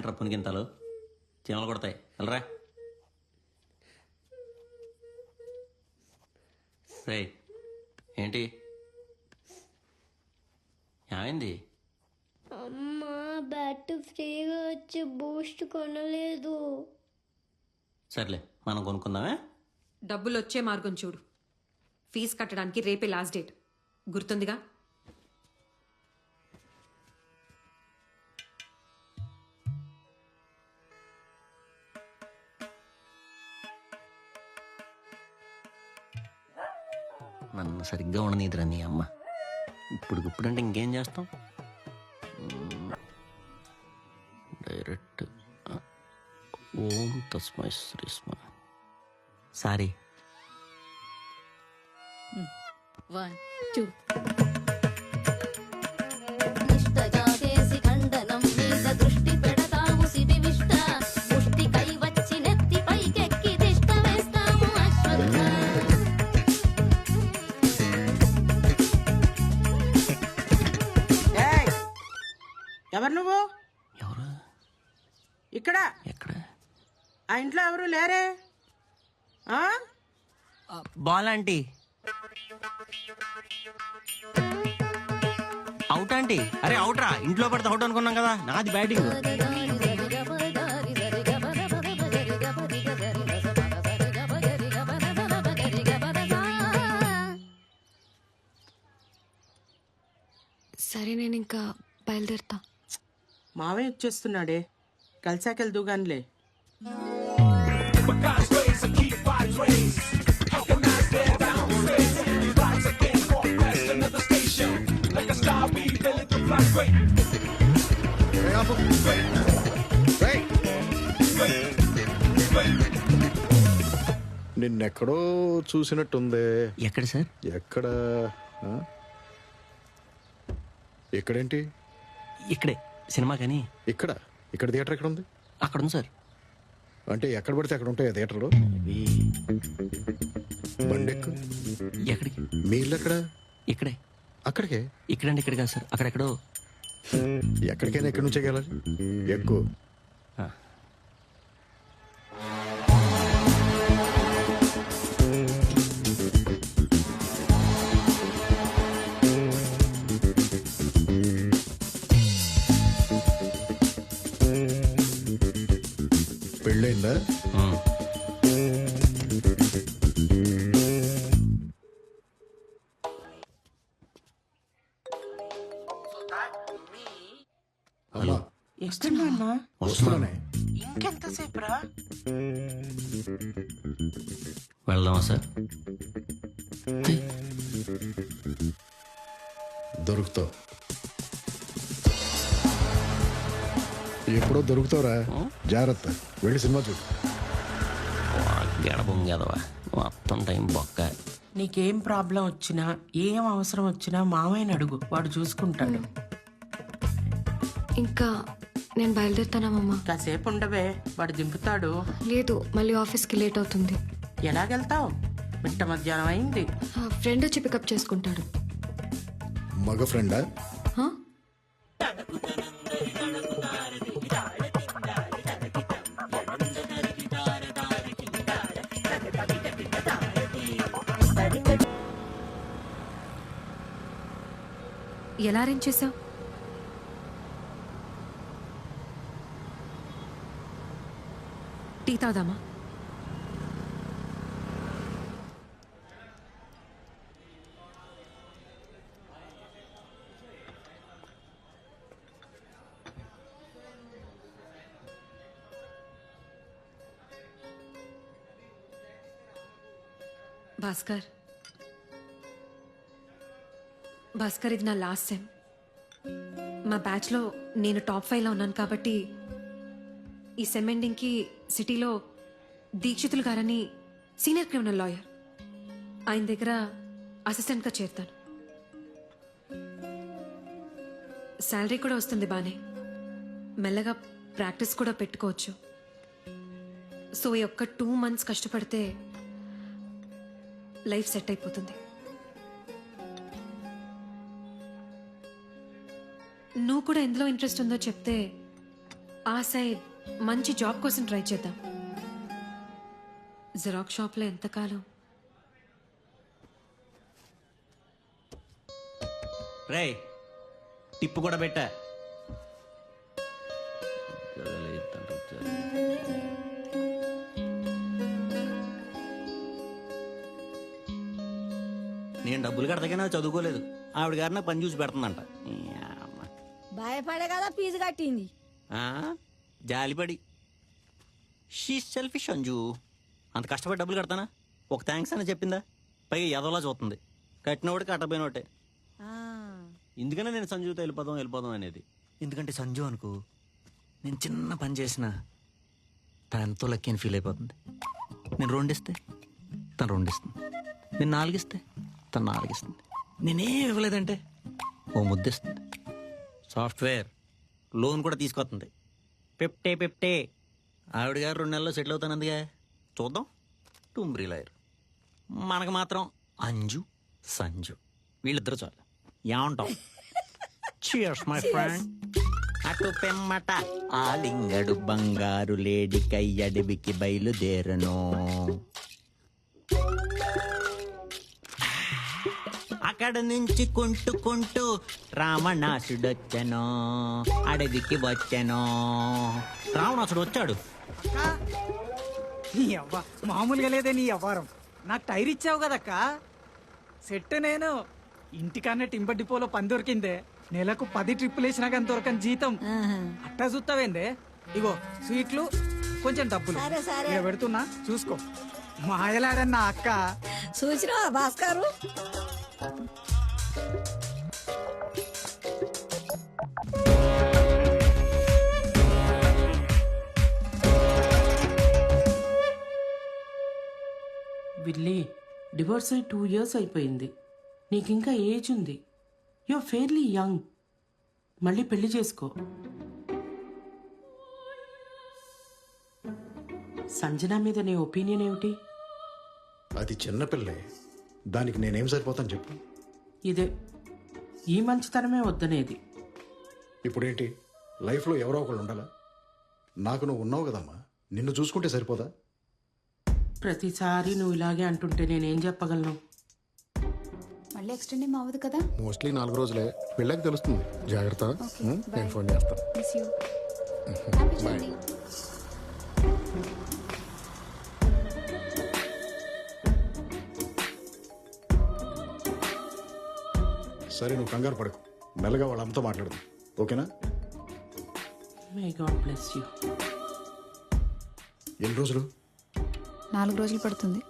ఏంట్రా పునిగింతలు చీమలు కొడతాయి. వెళ్ళరా. రే ఏంటి? ఏమైంది? అమ్మ బ్యాట్ ఫ్రీగా వచ్చి బూస్ట్ కొనలేదు. సర్లే మనం కొనుక్కుందామే? డబ్బులు వచ్చే మార్గం చూడు. ఫీజు కట్టడానికి రేపే లాస్ట్ డేట్. గుర్తుందిగా? నన్ను సరిగ్గా ఉండనీదిరా నీ అమ్మ. ఇప్పుడు ఇప్పుడంటే ఇంకేం చేస్తాం. డైరెక్ట్ ఓం తస్మై శ్రీస్మ. సారీ. One two. ఎవరు నువ్వు? ఎవరు? ఇక్కడ. ఎక్కడ? ఆ ఇంట్లో ఎవరు లేరే? ఆ? Ball aunty out aunty. అరే అవుట్ రా ఇంట్లో పడితే అవుట్ అనుకున్నాం కదా. నాది బ్యాటింగ్. సరే నేను ఇంకా బయలుదేరుతా. మావయ్య వచ్చేస్తున్నాడే. కలిసాకెళ్దు గానిలే నిన్నెక్కడో చూసినట్టుంది. ఎక్కడ సార్? ఎక్కడ ఆ? ఎక్కడేంటి? ఇక్కడే. సినిమా కానీ? ఇక్కడ? ఇక్కడ థియేటర్ ఎక్కడ ఉంది అక్కడ ఉంది సార్. అంటే ఎక్కడ పడితే అక్కడ ఉంటాయి థియేటర్లు? ఎక్కడికి? మీ ఇల్లు ఎక్కడ? ఇక్కడే. అక్కడికే? ఇక్కడండి ఇక్కడ కాదు సార్. అక్కడెక్కడో? ఎక్కడికైనా ఎక్కడి నుంచే వెళ్ళాలి? ఎక్కువ. పెళ్ళైందా? ఉమ్. అమ్మా ఎక్కడా అన్నా? వస్తున్నానే. ఇంకెంతసేపు రా వెళ్దామా సార్? దొరుకుతావు. ఎప్పుడో దొరుకుతావురా. జాగ్రత్త. వెళ్ళి సినిమా చూడు. గడబొంగేదవా మొత్తం టైం బొక్క. నీకేం ప్రాబ్లం వచ్చినా ఏం అవసరం వచ్చినా మావయ్యని అడుగు. వాడు చూసుకుంటాడు. ఇంకా నేను బయలుదేరుతానమ్మా కాసేపు ఉండవే. వాడు దింపుతాడు. లేదు మళ్ళీ ఆఫీస్కి లేట్ అవుతుంది. ఎలాగెళ్తావు? మిట్ట మధ్యాహ్నం అయింది. ఫ్రెండ్ వచ్చి పికప్ చేసుకుంటాడు. మగ ఫ్రెండా? ఎలా అరేంజ్ చేసావు టీ తాదామా భాస్కర్. భాస్కర్ ఇది నా లాస్ట్ సెమ్ మా బ్యాచ్లో నేను టాప్ ఫైవ్లో ఉన్నాను కాబట్టి ఈ సెమ్ ఎండింగ్కి సిటీలో దీక్షితులు గారని సీనియర్ క్రిమినల్ లాయర్ ఆయన దగ్గర అసిస్టెంట్గా చేరుతాను. శాలరీ కూడా వస్తుంది బానే. మెల్లగా ప్రాక్టీస్ కూడా పెట్టుకోవచ్చు. సో ఈ ఒక్క టూ మంత్స్ కష్టపడితే లైఫ్ సెట్ అయిపోతుంది. నువ్వు కూడా ఎందులో ఇంట్రెస్ట్ ఉందో చెప్తే ఆ సైడ్ మంచి జాబ్ కోసం ట్రై చేద్దాం. జిరాక్స్ షాప్లో ఎంతకాలం రే టిప్పు కూడా పెట్టా. నేను డబ్బులు కడతగానే చదువుకోలేదు. ఆవిడ గారు పని చూసి పెడుతుందంట. భయపడే కదా ఫీజు కట్టింది. ఆ? జాలిపడి. She selfish Anju. అంత కష్టపడి డబ్బులు కడతానా? ఒక థ్యాంక్స్ అని చెప్పిందా? పైగా ఎదవలా చూస్తుంది. కట్టినోడు కట్టపోయినోటే ఎందుకనే నేను సంజుతో వెళ్ళిపోదాం వెళ్ళిపోదాం అనేది. ఎందుకంటే సంజు అనుకో నేను చిన్న పని చేసిన తను ఎంతో లక్కీ అని ఫీల్ అయిపోతుంది. నేను రెండిస్తే తను రెండిస్తుంది. నేను నాలుగిస్తే తను నాలుగిస్తుంది. నేనేం ఇవ్వలేదంటే ఓ ముద్దిస్తుంది. సాఫ్ట్వేర్. లోన్ కూడా తీసుకొస్తుంది. పెప్టే పెప్టే ఆవిడ గారు రెండు నెలల్లో సెటిల్ అవుతానందుగా చూద్దాం. టుంబ్రీ లాయర్. మనకు మాత్రం అంజు సంజు. వీళ్ళిద్దరు చాలు. ఏమంటాం చియర్స్ మై ఫ్రెండ్ అటు పెమ్మట ఆలింగడు బంగారు లేడి కయ్యడివికి బయలుదేరను. అక్కడ నుంచి కుంటుకుంటూ రావణాసుడొచ్చను అడవికి వచ్చాను. రావణాసుడు వచ్చాడు. నీ అవ్వ మామూలుగా లేదే నీ అవ్వారం. నాకు టైర్ ఇచ్చావు కదక్క. సెట్ నేను ఇంటికన్నా టింబర్ డిపోలో పని దొరికిందే. నెలకు పది ట్రిప్పులు వేసినా కానీ దొరకని జీతం. అట్టా చూస్తావేందే? ఇగో స్వీట్లు కొంచెం డబ్బులు. సరే, సరే. ఈడ పెడుతున్నా చూసుకో. మాయలాడన్న అక్క. చూసినా భాస్కరు? విల్లీ డివోర్స్ అయి టూ ఇయర్స్ అయిపోయింది. నీకు ఇంకా ఏజ్ ఉంది. యు ఫెయిర్లీ యంగ్ మళ్ళీ పెళ్ళి చేసుకో. సంజన మీద నీ ఒపీనియన్ ఏమిటి? అది చిన్నపిల్లే దానికి నేనేం సరిపోతాను చెప్పు. ఇదే. ఈ మంచితనమే వద్దనేది. ఇప్పుడేంటి? లైఫ్లో ఎవరో ఒకళ్ళు ఉండాలా? నాకు నువ్వు ఉన్నావు కదమ్మా. నిన్ను చూసుకుంటే సరిపోదా? ప్రతిసారి నువ్వు ఇలాగే అంటుంటే నేనేం చెప్పగలను? మళ్ళీ ఎక్స్టెండ్ ఏం అవ్వదు కదా? మోస్ట్లీ నాలుగు రోజులే. వెళ్ళాక తెలుస్తుంది. జాగ్రత్త? నేను ఫోన్ చేస్తాను మిస్ యూ బాయ్ సరే నువ్వు కంగారు పడకు. మెల్లగా వాళ్ళ అమ్మతో మాట్లాడదు. ఓకేనా? మే గాడ్ బ్లెస్ యూ ఎన్ని రోజులు? నాలుగు రోజులు పడుతుంది.